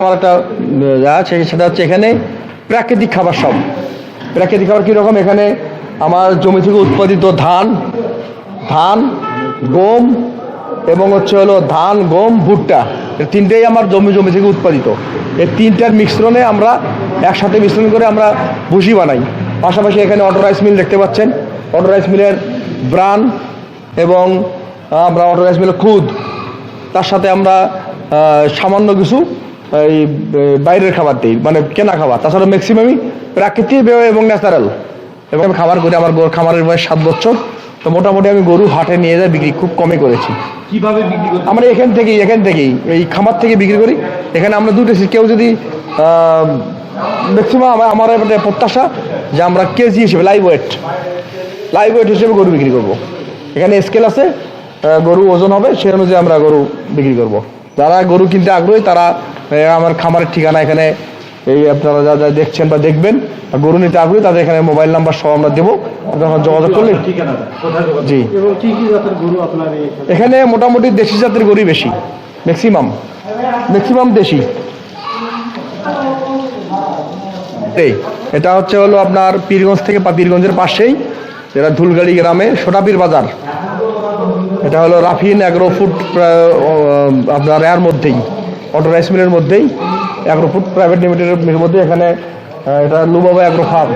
আমার একটা আছে, সেটা হচ্ছে এখানে প্রাকৃতিক খাবার সব। প্রাকৃতিক খাবার কীরকম? এখানে আমার জমি থেকে উৎপাদিত ধান ধান, গম, এবং হচ্ছে হলো ধান, গম, ভুট্টা। তিনটেই আমার জমি জমি থেকে উৎপাদিত। এই তিনটার মিশ্রণে আমরা একসাথে মিশ্রণ করে আমরা ভুসি বানাই। পাশাপাশি এখানে অটো রাইস মিল দেখতে পাচ্ছেন। অটো রাইস মিলের ব্রান এবং আমরা অটো রাইস মিলের খুদ। তার সাথে আমরা সামান্য কিছু এই বাইরের খাবার দিই মানে কেনা খাবার। তাছাড়া ম্যাক্সিমামই প্রাকৃতিক এবং ন্যাচারাল এবং আমি খাবার করি আমার গরু খামারের বয়স সাত বছর। তো মোটামুটি আমি গরু হাটে নিয়ে যাই বিক্রি খুব কমে করেছি। কীভাবে বিক্রি করতে আমরা এখান থেকেই এখান থেকেই এই খামার থেকে বিক্রি করি। এখানে আমরা দুটো কেউ যদি ম্যাক্সিমাম আমার প্রত্যাশা যে আমরা কেজি হিসেবে লাইভ ওয়েট লাইভ ওয়েট হিসেবে গরু বিক্রি করব। এখানে স্কেল আছে গরু ওজন হবে সেই অনুযায়ী আমরা গরু বিক্রি করব। যারা গরু কিনতে আগ্রহী তারা আমার খামারের ঠিকানা এখানে এই আপনারা যা যা দেখছেন বা দেখবেন গরু নিতে আগ্রহী তাদের এখানে মোবাইল নাম্বার সহ আমরা দেবো। তখন যোগাযোগ করলে? জি। গরু আপনার এখানে মোটামুটি দেশি জাতের গরুই বেশি ম্যাক্সিমাম ম্যাক্সিমাম দেশি। এই এটা হচ্ছে হলো আপনার পীরগঞ্জ থেকে পীরগঞ্জের পাশেই যেটা ধুলগাড়ি গ্রামে সোটাপীর বাজার। এটা হলো রাফিন অ্যাগ্রো ফুড আপনার এর মধ্যেই অটো রাইস মিলের মধ্যেই অ্যাগ্রো ফুড প্রাইভেট লিমিটেডের মধ্যে এখানে এটা লুবাবা অ্যাগ্রো ফার্ম